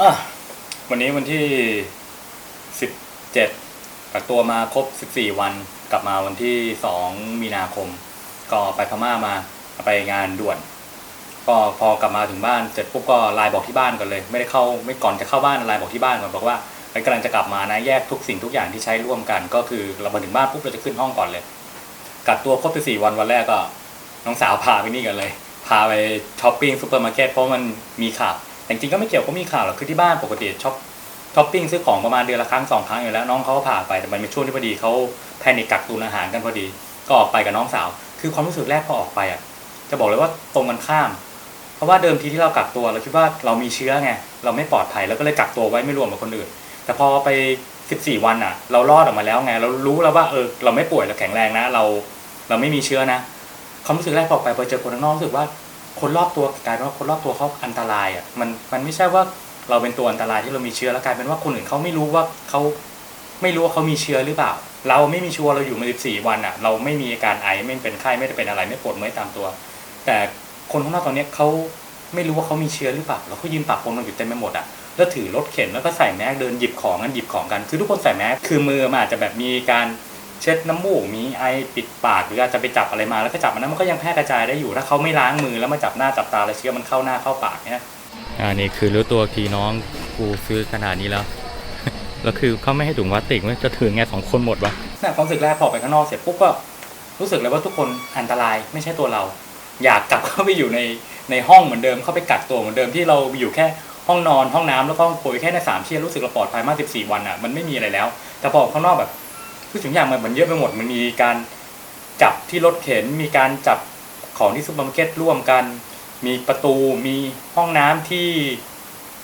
อะวันนี้วันที่สิบเจ็ดกักตัวมาครบสิบสี่วัน กลับมาวันที่สองมีนาคม ก็ไปพม่ามาไปงานด่วน ก็พอกลับมาถึงบ้านเสร็จปุ๊บก็ไลน์บอกที่บ้านก่อนเลย ไม่ได้เข้าไม่ก่อนจะเข้าบ้านไลน์บอกที่บ้านก่อนบอกว่าเฮ้กำลังจะกลับมานะแยกทุกสิ่งทุกอย่างที่ใช้ร่วมกัน ก็คือเรามาถึงบ้านปุ๊บเราจะขึ้นห้องก่อนเลย กักตัวครบ14วันวันแรกก็น้องสาวพาไปนี่กันเลย พาไปช้อปปิ้งซูเปอร์มาร์เก็ตเพราะมันมีข่าว แต่จริงก็ไม่เกี่ยวก็มีข่าวหรอกคือที่บ้านปกติช้อปช้อปปิ้งซื้อของประมาณเดือนละครั้งสองครั้งอยู่แล้วน้องเขาก็พาไปแต่มันเป็นช่วงที่พอดีเขาแพนิคกักตุนอาหารกันพอดี ก็ออกไปกับน้องสาว คือความรู้สึกแรกพอออกไปอะจะบอกเลยว่าตรงกันข้าม เพราะว่าเดิมทีที่เรากักตัวเราคิดว่าเรามีเชื้อไงเราไม่ปลอดภัยแล้วก็เลยกักตัวไว้ไม่รวมกับคนอื่น แต่พอไป 14 วันอะ เรารอดออกมาแล้วไงเรารู้แล้วว่าเออเราไม่ป่วยเราแข็งแรงนะ เราเราไม่มีเชื้อนะความรู้สึกแรกพอออกไปพอเจอคนข้างนอกรู้สึกว่า คนรอบตัวกลายเป็นว่าคนรอบตัวเขาอันตรายอะมันมันไม่ใช่ว่าเราเป็นตัวอันตรายที่เรามีเชื้อแล้วกลายเป็นว่าคนอื่นเขาไม่รู้ว่าเขาไม่รู้ว่าเขามีเชื้อหรือเปล่า เราไม่มีชัวร์เราอยู่มา14วันอะ เราไม่มีอาการไอไม่เป็นไข้ไม่ได้เป็นอะไรไม่ปวดเมื่อยตามตัว แต่คนข้างนอกตอนเนี้ยเขาไม่รู้ว่าเขามีเชื้อหรือเปล่าแล้วเขายืนปากปนกันอยู่เต็มไปหมดอะแล้วถือรถเข็นแล้วก็ใส่แมสเดินหยิบของกันหยิบของกัน คือทุกคนใส่แมสคือมือมันอาจจะแบบมีการ เช็ดน้ำมูกมีไอปิดปากหรืออาจจะไปจับอะไรมาแล้วก็จับมันนั้นมันก็ยังแพร่กระจายได้อยู่ถ้าเขาไม่ล้างมือแล้วมาจับหน้าจับตาแล้วเชื้อมันเข้าหน้าเข้าปากเนี่ยอ่านี่คือรู้ตัวทีน้องกูซื้อขนาดนี้แล้วแล้วคือเขาไม่ให้ถุงพลาสติกไม่จะถือไงสองคนหมดวะน่ะความรู้สึกแรกพอไปข้างนอกเสร็จปุ๊บก็รู้สึกเลยว่าทุกคนอันตรายไม่ใช่ตัวเรา อยากกลับเข้าไปอยู่ในในห้องเหมือนเดิมเข้าไปกักตัวเหมือนเดิมที่เราอยู่แค่ห้องนอนห้องน้ำแล้วก็ห้องครัวแค่ในสามที่รู้สึกเราปลอดภัยมาก 14 วันอะมันไม่มีอะไรแล้ว แต่พอออกข้างนอกแบบ ทุกสิ่งอย่างมันมันเยอะไปหมดมันมีการจับที่รถเข็น มีการจับของที่ซูเปอร์มาร์เก็ตร่วมกัน มีประตูมีห้องน้ำที่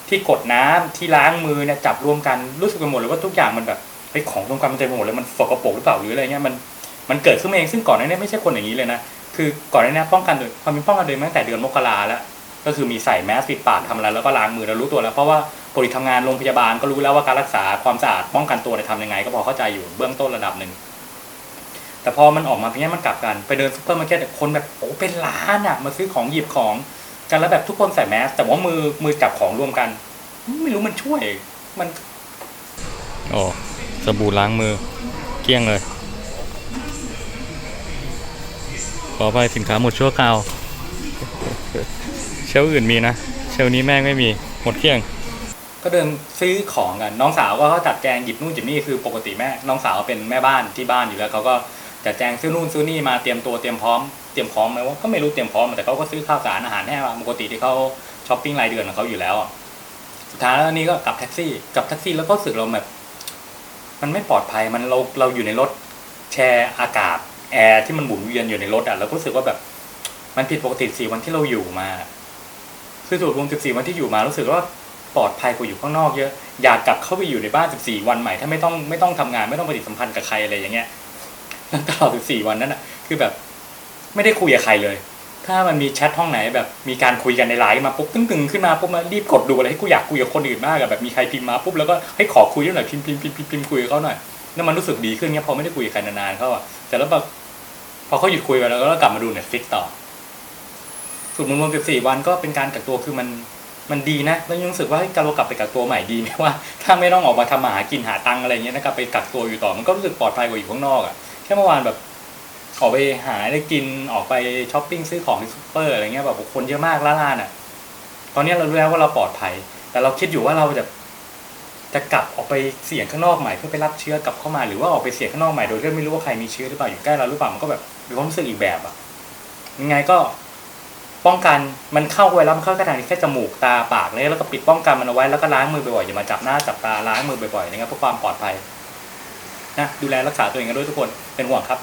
ที่กดน้ำที่ล้างมือเนี่ยจับรวมกันรู้สึกไปหมดเลยว่าทุกอย่างมันแบบไอ้ของรวมกันมันเต็มไปหมดเลยมันสกปรกหรือเปล่าหรืออะไรเงี้ยมันมันเกิดขึ้นมาเองซึ่งก่อนหน้านี้ไม่ใช่คนอย่างนี้เลยนะคือก่อนหน้านี้ป้องกันโดยความเป็นป้องกันโดยมาตั้งแต่เดือนมกราแล้วก็คือมีใส่แมสปิดปากทำอะไรแล้วก็ล้างมือแล้วรู้ตัวแล้วเพราะว่า ปกติทำงานโรงพยาบาลก็รู้แล้วว่าการรักษาความสะอาดป้องกันตัวเนี่ยทำยังไง ก็พอเข้าใจอยู่เบื้องต้นระดับหนึ่งแต่พอมันออกมาเพียงนี้มันกลับกันไปเดินซุปเปอร์มาร์เก็ตคนแบบโอ้เป็นล้านอะมาซื้อของหยิบของกันแล้วแบบทุกคนใส่แมสแต่ว่ามือมือจับของรวมกัน ไม่รู้มันช่วยมันโอ้สบู่ล้างมือ เกลี้ยงเลย ขอไปสินค้าหมดชั่วคราวเชลฟ์อื่นมีนะ เชลฟ์นี้แม่งไม่มีหมดเกลี้ยง ก็เดินซื้อของกันน้องสาวก็เขาจัดแจงหยิบนู่นหยิบนี่คือปกติแม่น้องสาวเป็นแม่บ้านที่บ้านอยู่แล้วเขาก็จัดแจงซื้อนู่นซื้อนี่มาเตรียมตัวเตรียมพร้อมเตรียมพร้อมไหมว่าก็ไม่รู้เตรียมพร้อมแต่เขาก็ซื้อข้าวสารอาหารแห้งมาปกติที่เขาช้อปปิ้งรายเดือนของเขาอยู่แล้วสุดท้ายแล้วนี่ก็กลับแท็กซี่กลับแท็กซี่แล้วก็รู้สึกเราแบบมันไม่ปลอดภัยมันเราเราอยู่ในรถแชร์อากาศแอร์ที่มันหมุนเวียนอยู่ในรถอะเราก็รู้สึกว่าแบบมันผิดปกติสี่วันที่เราอยู่มาคือส่วนรวม14วันที่อยู่มารู้สึกว่า ปลอดภัยกว่าอยู่ข้างนอกเยอะ อยากกลับเข้าไปอยู่ในบ้าน 14 วันใหม่ถ้าไม่ต้องไม่ต้องทำงานไม่ต้องปฏิสัมพันธ์กับใครอะไรอย่างเงี้ยแล้วตลอด14 วันนั้นอะ คือแบบไม่ได้คุยกับใครเลย ถ้ามันมีแชทห้องไหนแบบมีการคุยกันในไลน์มาปุ๊บตึ้งๆขึ้นมาปุ๊บมารีบกดดูอะไรให้กูอยากคุยกับคนอื่นมากอะแบบมีใครพิมพ์มาปุ๊บแล้วก็ให้ขอคุยด้วยหน่อยพิมพ์พิมพ์พิมพ์พิมพ์คุยกับเขาหน่อยแล้วมันรู้สึกดีขึ้นเงี้ยพอไม่ได้คุยกับใครนานๆเขาอะแต่แล้วแบบพอเขาหยุดคุยไปแล้วก็กลับมาดูเน็ตฟิกต่อสุดรวม14 วันก็เป็นการกักตัวคือมัน มันดีนะแล้วยังรู้สึกว่าการเรากลับไปกักตัวใหม่ดีไหมว่าถ้าไม่ต้องออกมาทำมาหากินหาตังค์อะไรเงี้ยนะกลับไปกักตัวอยู่ต่อมันก็รู้สึกปลอดภัยกว่าอยู่ข้างนอกอะแค่เมื่อวานแบบออกไปหาได้กินออกไปช้อปปิ้งซื้อของที่ซูเปอร์อะไรเงี้ยแบบคนเยอะมากล้านๆอะ ตอนนี้เรารู้แล้วว่าเราปลอดภัย แต่เราคิดอยู่ว่าเราจะจะกลับออกไปเสี่ยงข้างนอกใหม่เพื่อไปรับเชื้อกลับเข้ามาหรือว่าออกไปเสี่ยงข้างนอกใหม่โดยที่ไม่รู้ว่าใครมีเชื้อหรือเปล่าอยู่ใกล้เราหรือเปล่ามันก็แบบมีความรู้สึกอีกแบบอะยังไงก็ ป้องกันมันเข้าไปแล้วมันเข้ากระทางแค่จมูกตาปากเลยแล้วก็ปิดป้องกันมันเอาไว้แล้วก็ล้างมือบ่อยๆอย่ามาจับหน้าจับตาล้างมือบ่อยๆนะครับเพื่อความปลอดภัยนะดูแลรักษาตัวเองกันด้วยทุกคนเป็นห่วงครับ